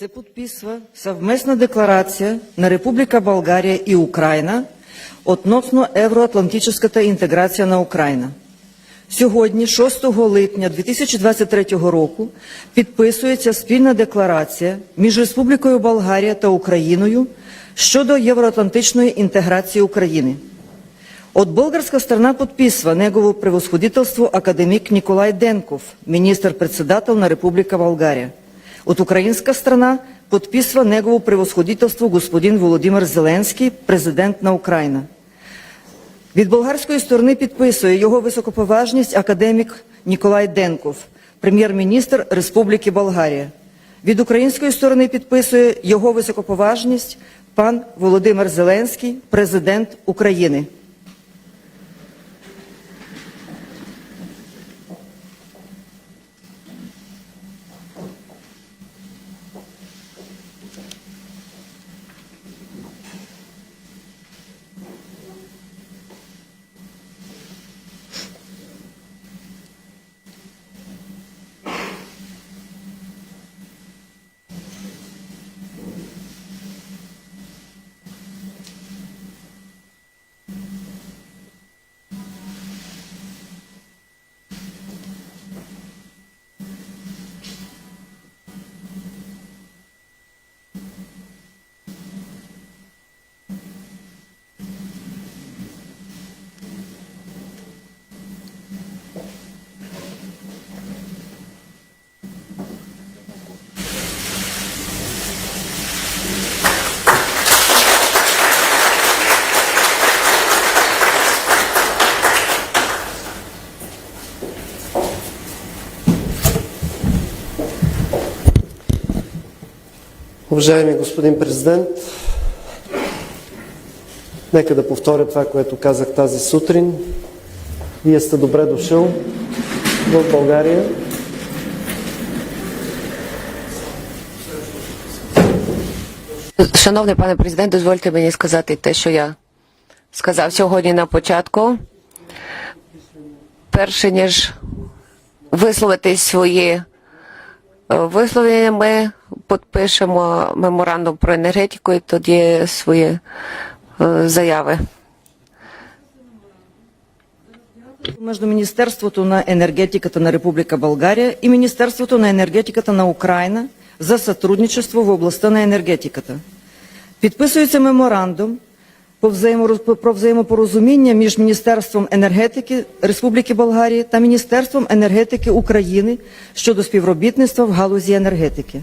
Се подписва съвместна декларация на Република България и Украина относно євроатлантичната інтеграція на Україна. Сьогодні, 6 липня 2023 року, підписується спільна декларація між Республікою Болгарія та Україною щодо євроатлантичної інтеграції України. От българска страна подписва негово превосходителство академик Николай Денков, министр-председател на Република България. От украинска страна подписва негово превосходителство господин Володимир Зеленський, президент на Україна. Від болгарської сторони підписує його високоповажність академік Ніколай Денков, прем'єр-міністр Республіки Болгарія. Від української сторони підписує його високоповажність пан Володимир Зеленський, президент України. Уважаеми господин президент, нека да повторя това, което казах тази сутрин. Вие сте добре дошъл в България. Шановний пане президент, дозвольте мені сказати те, що я сказав сьогодні на початку. Перше ніж висловити свої висловлення, ми підпишемо меморандум про енергетику і тоді свої е, заяви. Между Министерството на енергетиката на Република България и Министерството на енергетиката на Украина за сътрудничество в областта на енергетиката. Підписується меморандум про взаємопорозуміння між Міністерством енергетики Республіки Болгарії та Міністерством енергетики України щодо співробітництва в галузі енергетики.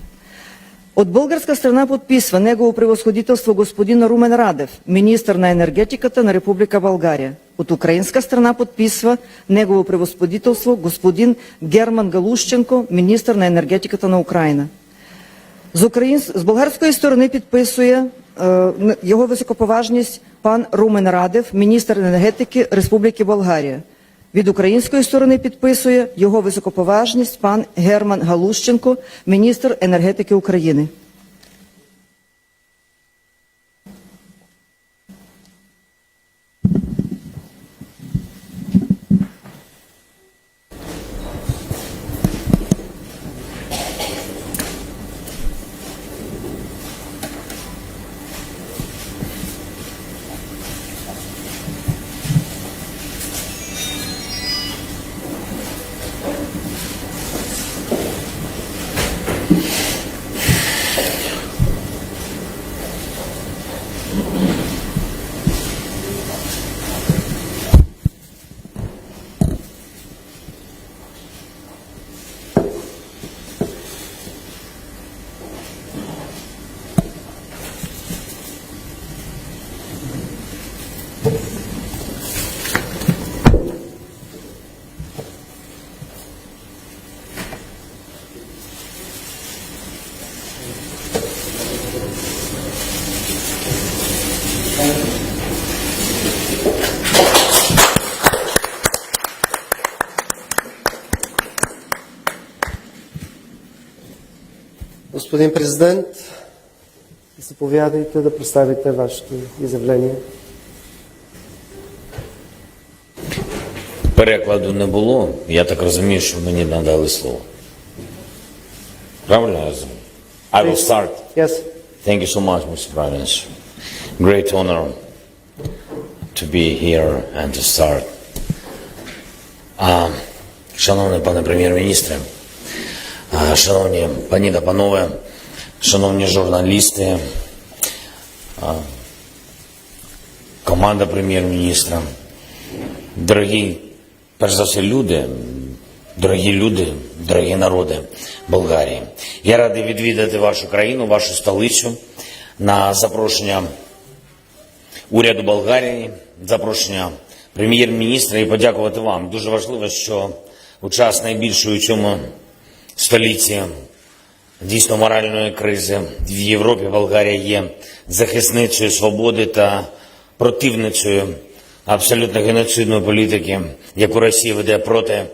От българска страна подписва негово превосходителство господин Румен Радев, министр на енергетиката на Република България. От украинска страна подписва негово превосходителство господин Герман Галущенко, министр на енергетиката на Україна. З, україн... з болгарської сторони підписує його високоповажність пан Румен Радев, міністр енергетики Республіки Болгарія. Від української сторони підписує його високоповажність пан Герман Галущенко, міністр енергетики України. Господин президент, заповядайте да представите вашето изявление. Перекладу не було. Я так розумію, що мені надали слово. Правильно я розумію? I will start. Yes. Thank you so much, Mr. Prime Minister. Great honor to be here and to start. А, шановний пане прем'єр-міністре, шановні пані та панове, шановні журналісти, команда прем'єр-міністра, дорогі, перш за все, люди, дорогі люди, дорогі народи Болгарії. Я радий відвідати вашу країну, вашу столицю на запрошення уряду Болгарії, запрошення прем'єр-міністра і подякувати вам. Дуже важливо, що у час найбільшої у цьому столітті дійсно моральної кризи в Європі Болгарія є захисницею свободи та противницею абсолютно геноцидної політики, яку Росія веде проти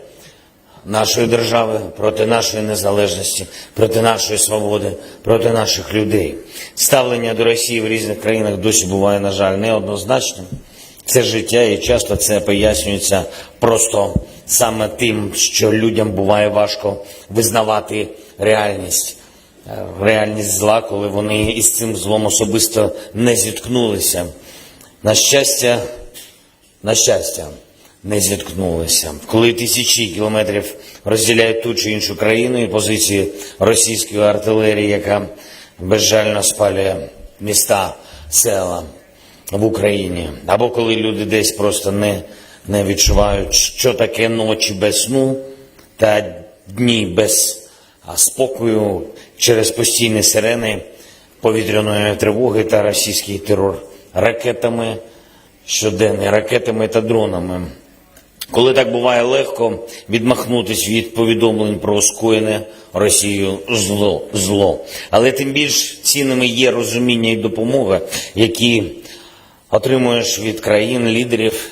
нашої держави, проти нашої незалежності, проти нашої свободи, проти наших людей. Ставлення до Росії в різних країнах досі буває, на жаль, неоднозначним. Це життя і часто це пояснюється просто саме тим, що людям буває важко визнавати реальність. Е, Реальність зла, коли вони із цим злом особисто не зіткнулися. На щастя, на щастя, не зіткнулися. Коли тисячі кілометрів розділяють ту чи іншу країну і позиції російської артилерії, яка безжально спалює міста, села в Україні, або коли люди десь просто не, не відчувають, що таке ночі без сну та дні без спокою через постійні сирени повітряної тривоги та російський терор ракетами, щоденний ракетами та дронами. Коли так буває легко відмахнутись від повідомлень про скоєне Росією зло, зло. Але тим більш цінними є розуміння і допомога, які отримуєш від країн, лідерів,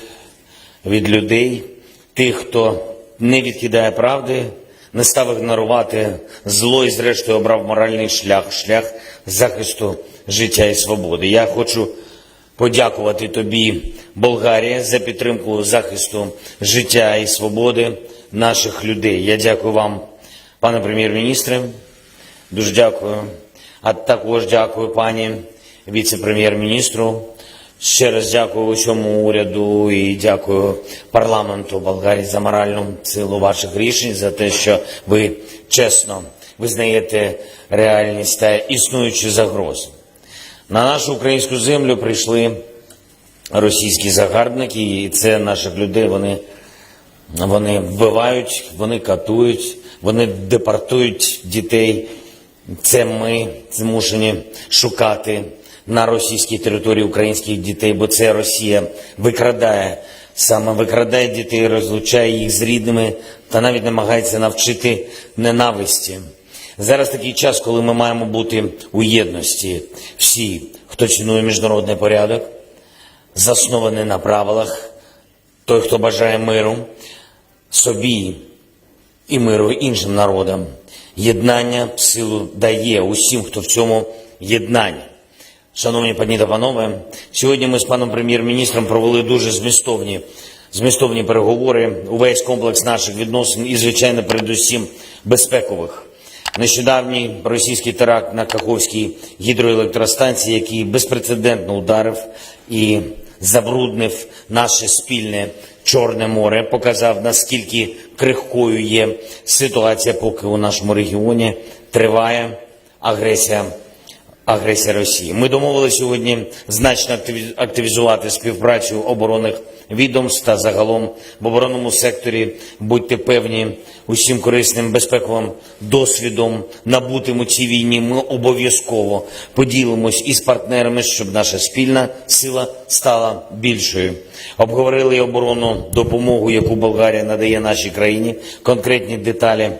від людей, тих, хто не відкидає правди, не став ігнорувати зло і зрештою обрав моральний шлях, шлях захисту життя і свободи. Я хочу подякувати тобі, Болгарія, за підтримку захисту життя і свободи наших людей. Я дякую вам, пане прем'єр-міністре. Дуже дякую. А також дякую пані віце-прем'єр-міністру. Ще раз дякую усьому уряду і дякую парламенту Болгарії за моральну силу ваших рішень, за те, що ви чесно визнаєте реальність та існуючі загрози. На нашу українську землю прийшли російські загарбники, і це наших людей. Вони, вони вбивають, вони катують, вони депортують дітей. Це ми змушені шукати на російській території українських дітей, бо це Росія викрадає, саме викрадає дітей, розлучає їх з рідними та навіть намагається навчити ненависті. Зараз такий час, коли ми маємо бути у єдності. Всі, хто цінує міжнародний порядок, заснований на правилах, той, хто бажає миру собі і миру іншим народам. Єднання силу дає усім, хто в цьому єднанні. Шановні пані та панове, сьогодні ми з паном прем'єр-міністром провели дуже змістовні, змістовні переговори, увесь комплекс наших відносин і, звичайно, передусім безпекових. Нещодавній російський теракт на Каховській гідроелектростанції, який безпрецедентно ударив і забруднив наше спільне Чорне море, показав наскільки крихкою є ситуація, поки у нашому регіоні триває агресія агресія Росії. Ми домовилися сьогодні значно активі- активізувати співпрацю оборонних відомств та загалом в оборонному секторі. Будьте певні, усім корисним безпековим досвідом набутим у цій війні. Ми обов'язково поділимось із партнерами, щоб наша спільна сила стала більшою. Обговорили оборонну допомогу, яку Болгарія надає нашій країні. Конкретні деталі.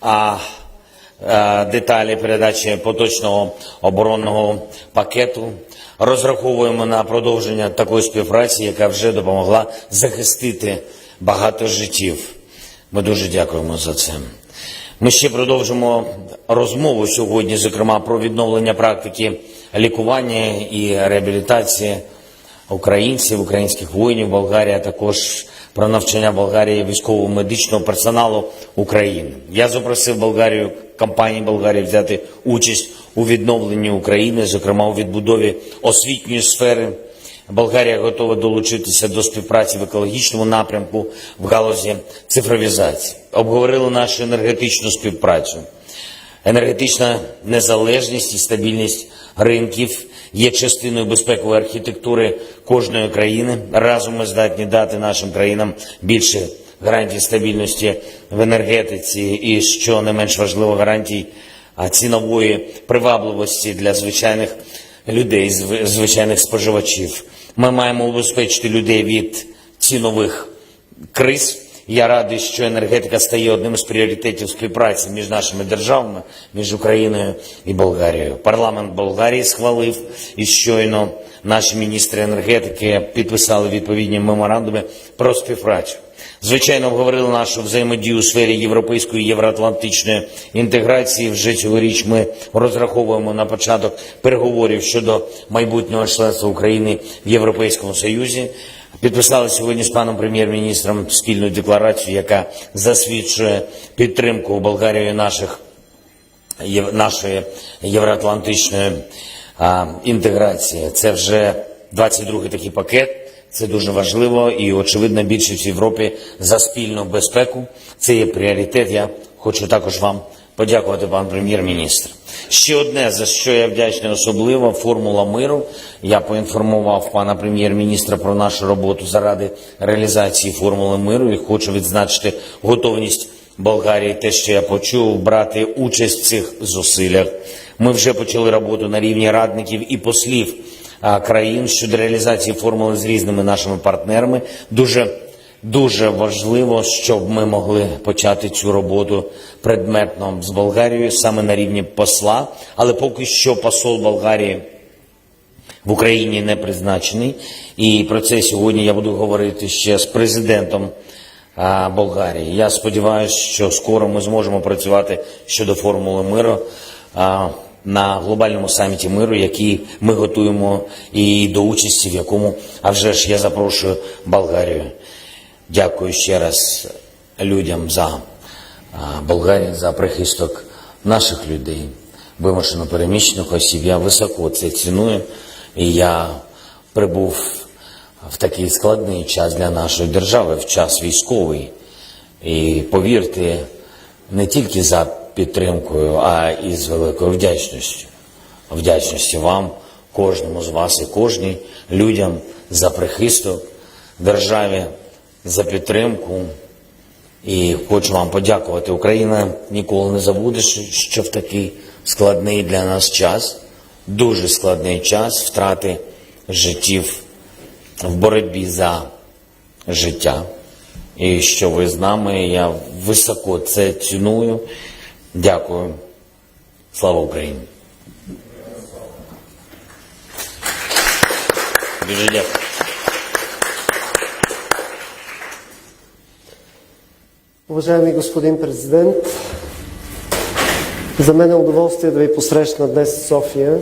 А деталі передачі поточного оборонного пакету. Розраховуємо на продовження такої співпраці, яка вже допомогла захистити багато життів. Ми дуже дякуємо за це. Ми ще продовжимо розмову сьогодні, зокрема про відновлення практики лікування і реабілітації українців, українських воїнів. Болгарія також про навчання Болгарії військово-медичного персоналу України. Я запросив Болгарію, компанії Болгарії взяти участь у відновленні України, зокрема у відбудові освітньої сфери. Болгарія готова долучитися до співпраці в екологічному напрямку в галузі цифровізації. Обговорили нашу енергетичну співпрацю. Енергетична незалежність і стабільність ринків є частиною безпекової архітектури кожної країни. Разом ми здатні дати нашим країнам більше гарантій стабільності в енергетиці і, що не менш важливо, гарантій цінової привабливості для звичайних людей, зв- звичайних споживачів. Ми маємо убезпечити людей від цінових криз. Я радий, що енергетика стає одним з пріоритетів співпраці між нашими державами, між Україною і Болгарією. Парламент Болгарії схвалив і щойно наші міністри енергетики підписали відповідні меморандуми про співпрацю. Звичайно, обговорили нашу взаємодію у сфері європейської і євроатлантичної інтеграції. Вже цьогоріч ми розраховуємо на початок переговорів щодо майбутнього членства України в Європейському Союзі. Підписали сьогодні з паном прем'єр-міністром спільну декларацію, яка засвідчує підтримку Болгарією наших нашої євроатлантичної а, інтеграції. Це вже 22-й такий пакет. Це дуже важливо і очевидно більшість в Європі за спільну безпеку. Це є пріоритет. Я хочу також вам подякувати, пан прем'єр-міністр. Ще одне, за що я вдячний особливо, формула миру. Я поінформував пана прем'єр-міністра про нашу роботу заради реалізації формули миру і хочу відзначити готовність Болгарії, те, що я почув, брати участь в цих зусиллях. Ми вже почали роботу на рівні радників і послів країн щодо реалізації формули з різними нашими партнерами. Дуже дуже важливо, щоб ми могли почати цю роботу предметно з Болгарією саме на рівні посла. Але поки що посол Болгарії в Україні не призначений. І про це сьогодні я буду говорити ще з президентом Болгарії. Я сподіваюся, що скоро ми зможемо працювати щодо формули миру на глобальному саміті миру, який ми готуємо і до участі, в якому, а вже ж я запрошую Болгарію. Дякую ще раз людям за Болгарію, за прихисток наших людей, вимушено переміщених осіб. Я високо це ціную. І я прибув в такий складний час для нашої держави, в час військовий. І повірте, не тільки за підтримкою, а і з великою вдячністю. Вдячності вам, кожному з вас і кожній людям за прихисток державі, за підтримку. І хочу вам подякувати. Україна ніколи не забуде, що- в такий складний для нас час, дуже складний час втрати життів в боротьбі за життя. І що ви з нами, я високо це ціную. Дякую. Слава Україні. Дуже дякую. Уважаеми господин президент, за мен е удоволствие да ви посрещна днес в София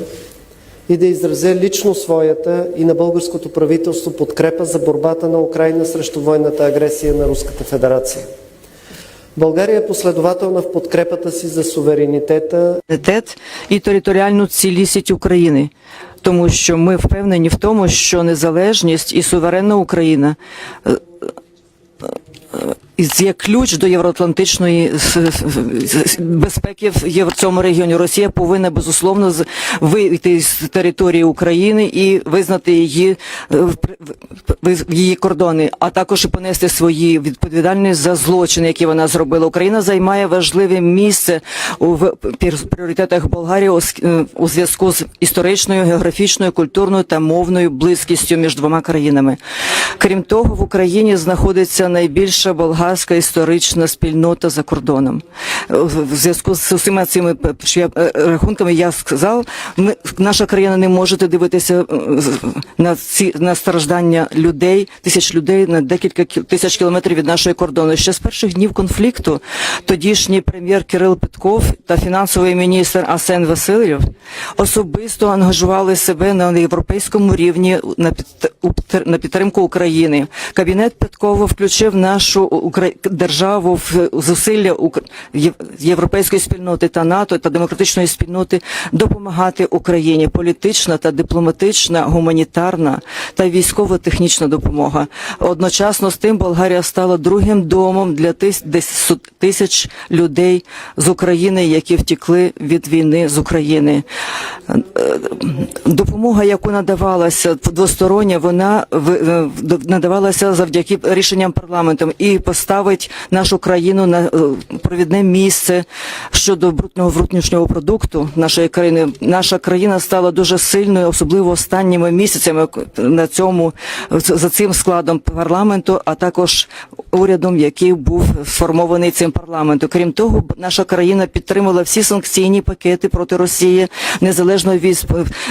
и да изразя лично своята и на българското правителство подкрепа за борбата на Украина срещу военната агресия на Руската федерация. България е последователна в подкрепата си за суверенитета суверенітет і територіальну цілісність України, тому що ми впевнені в тому, що незалежність і суверенна Україна є ключ до євроатлантичної с- безпеки в цьому регіоні. Росія повинна безусловно вийти з території України і визнати її е, її кордони, а також і понести свої відповідальність за злочини, які вона зробила. Україна займає важливе місце в- пріоритетах Болгарії е, у зв'язку з історичною, географічною, культурною та мовною близькістю між двома країнами. Крім того, в Україні знаходиться найбільша болгарська історична спільнота за кордоном. в зв'язку з усіма цими я, е, рахунками я сказав, ми, наша країна не може дивитися е, на ці на страждання людей, тисяч людей на декілька кі- тисяч кілометрів від нашої кордону. Ще з перших днів конфлікту тодішній прем'єр Кирил Петков та фінансовий міністр Асен Васильєв особисто ангажували себе на європейському рівні на під- на підтримку України. Кабінет Петкова включив нашу державу в зусилля європейської спільноти та НАТО та демократичної спільноти допомагати Україні. Політична та дипломатична, гуманітарна та військово-технічна допомога. Одночасно з тим Болгарія стала другим домом для тисяч людей з України, які втекли від війни з України. Допомога, яку надавалася двостороння, вона надавалася завдяки рішенням парламенту і поставить нашу країну на е, провідне місце щодо брутного внутрішнього продукту нашої країни. Наша країна стала дуже сильною, особливо останніми місяцями на цьому за цим складом парламенту, а також урядом, який був сформований цим парламентом. Крім того, наша країна підтримала всі санкційні пакети проти Росії, незалежно від,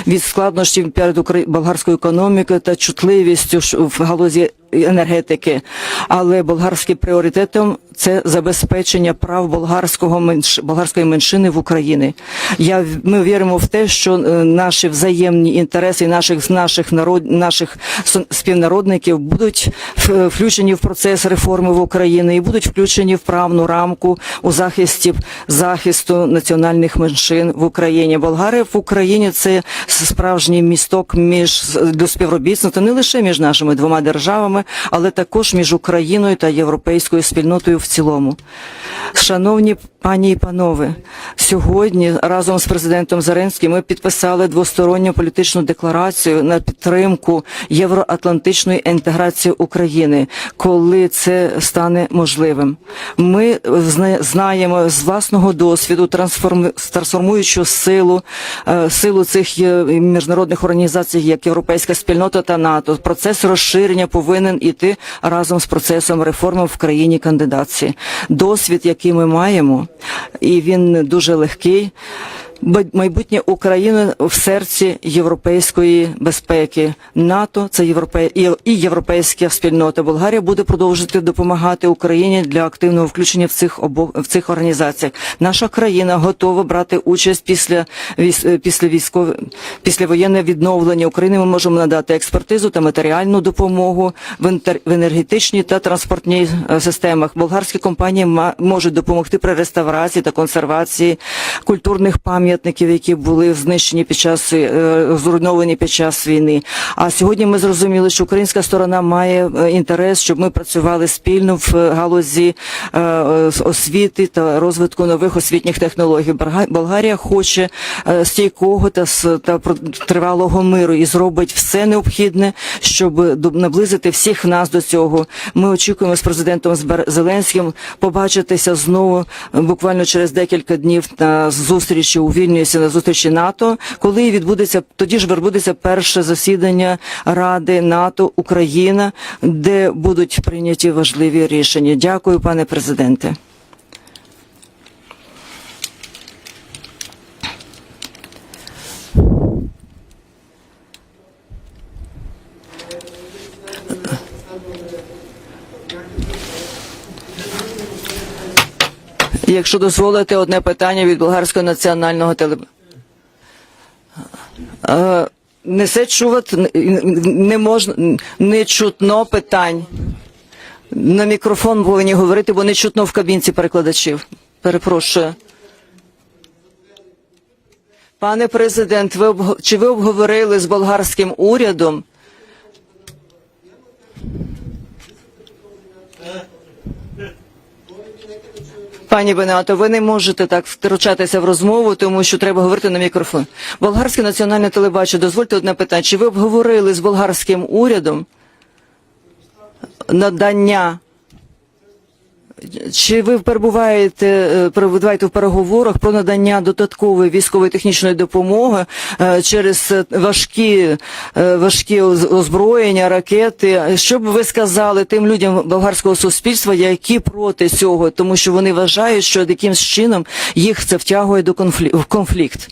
від складнощів перед болгарською економікою та чутливістю в галузі енергетики. Але болгарським пріоритетом це забезпечення прав болгарського менш... болгарської меншини в Україні. Я ми віримо в те, що е, наші взаємні інтереси наших наших народ наших співнародників будуть включені в процес реформи в Україні і будуть включені в правну рамку у захисті захисту національних меншин в Україні. Болгарія в Україні це справжній місток між до співробітництва не лише між нашими двома державами, але також між Україною та європейською спільнотою в цілому. Шановні пані і панове, сьогодні разом з президентом Зеленським ми підписали двосторонню політичну декларацію на підтримку євроатлантичної інтеграції України, коли це стане можливим. Ми знаємо з власного досвіду трансформ- трансформуючу силу, е, силу цих міжнародних організацій, як Європейська спільнота та НАТО. Процес розширення повинен іти разом з процесом реформи в країні кандидатці. Досвід, який ми маємо, і він дуже легкий. Майбутнє України в серці європейської безпеки. НАТО це європе... і європейська спільнота. Болгарія буде продовжувати допомагати Україні для активного включення в цих обох в цих організаціях. Наша країна готова брати участь після військ... е, після військове після воєнне відновлення України. Ми можемо надати експертизу та матеріальну допомогу в, інтер... в енергетичній та транспортній е, системах. Болгарські компанії ма... можуть допомогти при реставрації та консервації культурних пам'ятників, які були знищені під час е, зруйновані під час війни. А сьогодні ми зрозуміли, що українська сторона має е, інтерес, щоб ми працювали спільно в галузі е, освіти та розвитку нових освітніх технологій. Болгарія хоче стійкого та та тривалого миру і зробить все необхідне, щоб наблизити всіх нас до цього. Ми очікуємо з президентом Зеленським побачитися знову буквально через декілька днів на зустрічі у Вільнюсі на зустрічі НАТО, коли відбудеться тоді ж відбудеться перше засідання Ради НАТО Україна, де будуть прийняті важливі рішення. Дякую, пане президенте. Якщо дозволите, одне питання від болгарського національного телебачення. Не се чуват, не можна, не чутно питань. На мікрофон повинні говорити, бо не чутно в кабінці перекладачів. Перепрошую. Пане президент, ви обго- чи ви обговорили з болгарським урядом? Пані Бенато, ви не можете так втручатися в розмову, тому що треба говорити на мікрофон. Болгарське національне телебачення, дозвольте одне питання. Чи ви обговорили з болгарським урядом надання чи ви перебуваєте, е, перебуваєте в переговорах про надання додаткової військової технічної допомоги е, через е, важкі, важкі оз- озброєння, ракети? Що б ви сказали тим людям болгарського суспільства, які проти цього, тому що вони вважають, що якимсь чином їх це втягує до конфлі- в конфлікт?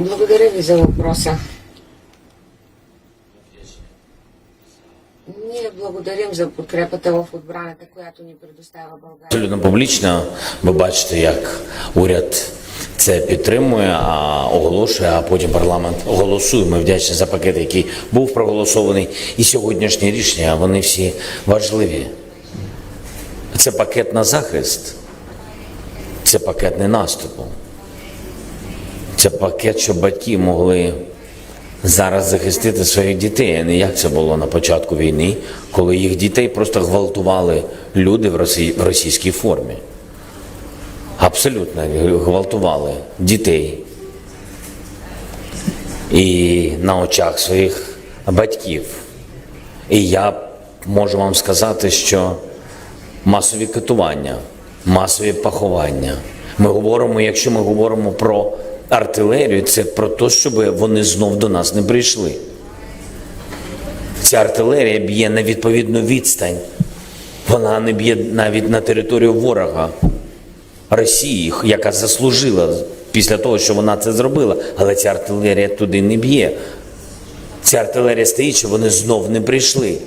Благодаря ви за въпроса. Ние за подкрепата в отбраната, която ни. Абсолютно публічно ви бачите, як уряд це підтримує, а оголошує, а потім парламент голосує. Ми вдячні за пакет, який був проголосований. І сьогоднішні рішення вони всі важливі. Це пакет на захист, це пакет не наступу. Це пакет, щоб батьки могли зараз захистити своїх дітей, а не як це було на початку війни, коли їх дітей просто гвалтували люди в, росі... в російській формі. Абсолютно гвалтували дітей. І на очах своїх батьків. І я можу вам сказати, що масові катування, масові поховання. Ми говоримо, якщо ми говоримо про артилерію, це про те, щоб вони знов до нас не прийшли. Ця артилерія б'є на відповідну відстань. Вона не б'є навіть на територію ворога Росії, яка заслужила після того, що вона це зробила. Але ця артилерія туди не б'є. Ця артилерія стоїть, щоб вони знов не прийшли.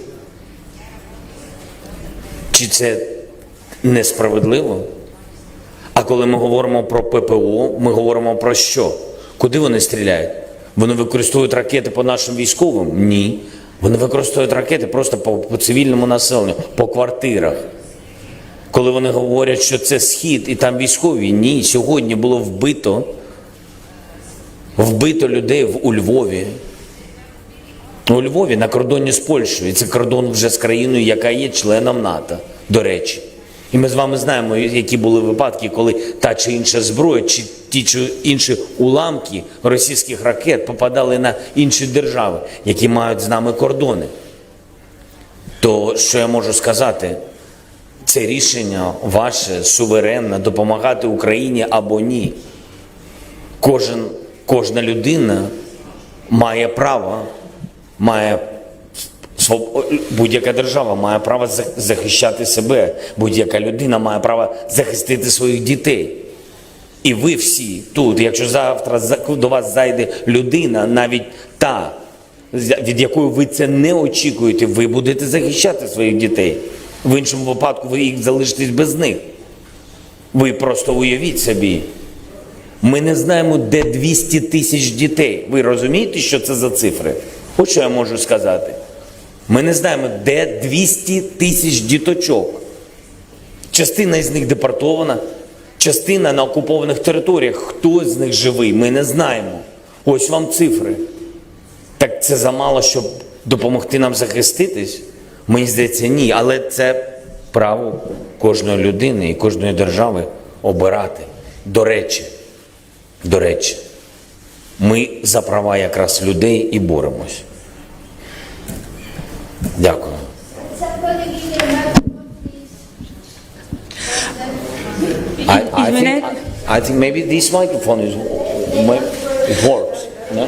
Чи це несправедливо? А коли ми говоримо про ППО, ми говоримо про що? Куди вони стріляють? Вони використовують ракети по нашим військовим? Ні. Вони використовують ракети просто по, по цивільному населенню, по квартирах. Коли вони говорять, що це схід і там військові, ні. Сьогодні було вбито, вбито людей в, у Львові. У Львові на кордоні з Польщею. І це кордон вже з країною, яка є членом НАТО, до речі. І ми з вами знаємо, які були випадки, коли та чи інша зброя, чи ті чи інші уламки російських ракет попадали на інші держави, які мають з нами кордони. То що я можу сказати? Це рішення ваше суверенне допомагати Україні або ні. Кожен, кожна людина має право, має своб- будь-яка держава має право захищати себе, будь-яка людина має право захистити своїх дітей. І ви всі тут, якщо завтра до вас зайде людина, навіть та, від якої ви це не очікуєте, ви будете захищати своїх дітей. В іншому випадку ви їх залишитесь без них. Ви просто уявіть собі. Ми не знаємо, де 200 тисяч дітей. Ви розумієте, що це за цифри? От що я можу сказати. Ми не знаємо, де 200 тисяч діточок. Частина із них депортована, частина на окупованих територіях. Хто з них живий, ми не знаємо. Ось вам цифри. Так це замало, щоб допомогти нам захиститись? Мені здається, ні. Але це право кожної людини і кожної держави обирати. До речі, до речі, ми за права якраз людей і боремось. Дякую. I, I think, I think maybe this microphone is, it works. No?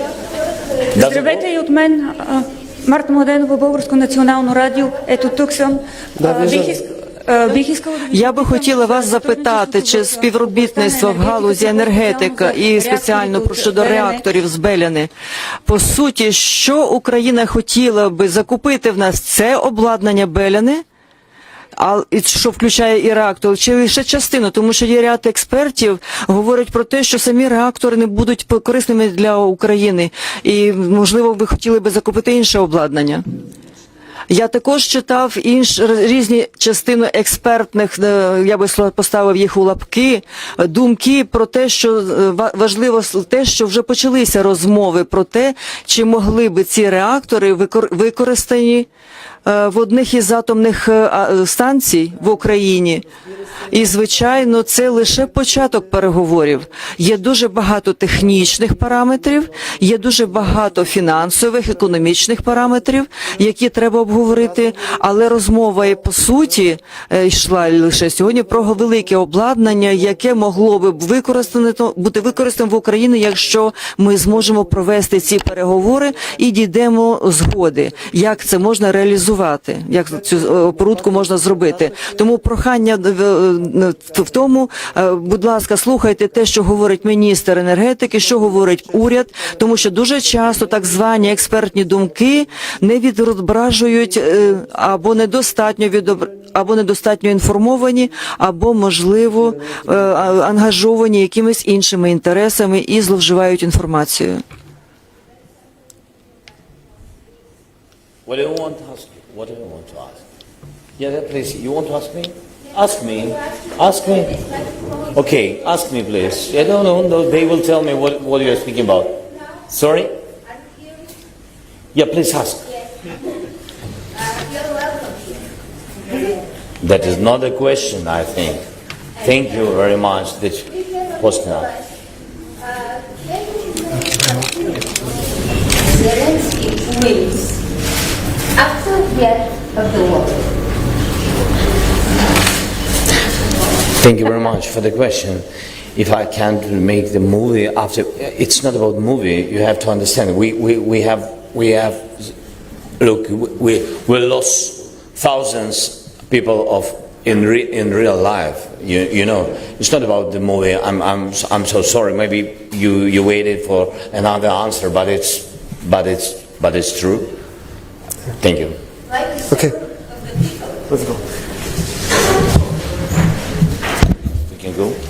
Здравейте и от мен. Марта Младенова, Българско национално радио. Ето тук съм. Да, бих, иск... ви Я би хотіла вас запитати, чи співробітництво в галузі енергетика і спеціально про щодо реакторів з Беляни. По суті, що Україна хотіла би закупити в нас? Це обладнання Беляни, а що включає і реактор, чи лише частину, тому що є ряд експертів говорять про те, що самі реактори не будуть корисними для України, і можливо ви хотіли би закупити інше обладнання. Я також читав інш різні частини експертних, е, я би поставив їх у лапки, думки про те, що е, важливо те, що вже почалися розмови про те, чи могли би ці реактори викор- використані в одних із атомних е, станцій в Україні. І, звичайно, це лише початок переговорів. Є дуже багато технічних параметрів, є дуже багато фінансових, економічних параметрів, які треба обговорити. Але розмова і по суті е, йшла лише сьогодні про велике обладнання, яке могло би використано бути використано в Україні, якщо ми зможемо провести ці переговори і дійдемо згоди, як це можна реалізувати, як цю е, оборудку можна зробити. Тому прохання в, е, тому, е, будь ласка, слухайте те, що говорить міністр енергетики, що говорить уряд, тому що дуже часто так звані експертні думки не відображують е, або недостатньо відобр... або недостатньо інформовані, або можливо е, ангажовані якимись іншими інтересами і зловживають інформацією. What do you want ask? What do you want to ask? Yeah, please. You want to ask me? Ask me. Ask me. Okay, ask me, please. Yeah, no, no, no. They will tell me what, what you are speaking about. Sorry? Yeah, please ask. You're welcome. That is not a question, I think. Thank you very much that that. Zelensky wins end of the war. Thank you very much for the question. If I can't make the movie after, it's not about movie. You have to understand. We, we, we have we have look we we lost thousands people of in re, in real life. You you know it's not about the movie. I'm I'm I'm so sorry. Maybe you you waited for another answer, but it's but it's but it's true. Thank you. Okay. Let's go. We can go.